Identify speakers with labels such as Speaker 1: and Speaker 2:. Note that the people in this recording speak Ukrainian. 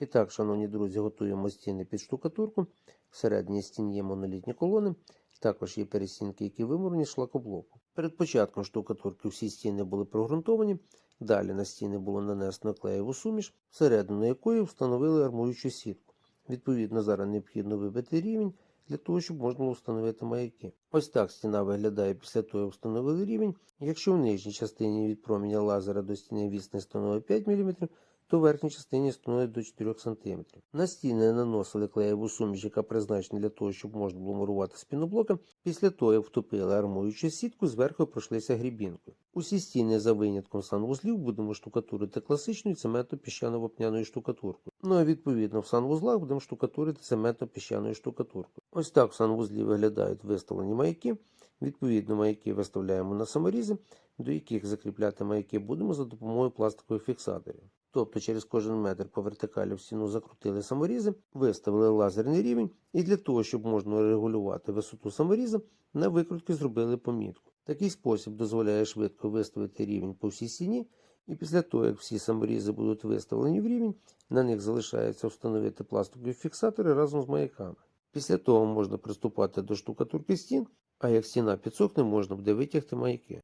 Speaker 1: І так, шановні друзі, готуємо стіни під штукатурку. Всередині стін є монолітні колони, також є перестінки, які вимурені шлакоблоку. Перед початком штукатурки всі стіни були прогрунтовані, далі на стіни було нанесено клеєву суміш, всередину якої встановили армуючу сітку. Відповідно, зараз необхідно вибити рівень для того, щоб можна було встановити маяки. Ось так стіна виглядає після того, як встановили рівень. Якщо в нижній частині від проміння лазера до стіни відстань становить 5 мм, то в верхній частині становить до 4 см. На стіни наносили клеєву суміш, яка призначена для того, щоб можна було мурувати спіноблоком. Після того, як втопили армуючу сітку, зверху пройшлися грібінкою. Усі стіни за винятком санвузлів будемо штукатурити класичною цементно-піщано-вапняною штукатуркою. Ну а відповідно в санвузлах будемо штукатурити цементно-піщаною штукатуркою. Ось так санвузлі виглядають виставлені маяки. Відповідно, маяки виставляємо на саморізи, до яких закріпляти маяки будемо за допомогою пластикових фіксаторів. Тобто через кожен метр по вертикалі в стіну закрутили саморізи, виставили лазерний рівень, і для того, щоб можна регулювати висоту саморіза, на викрутки зробили помітку. Такий спосіб дозволяє швидко виставити рівень по всій стіні, і після того, як всі саморізи будуть виставлені в рівень, на них залишається встановити пластикові фіксатори разом з маяками. Після того можна приступати до штукатурки стін, а як стіна підсохне, можна буде витягти маяки.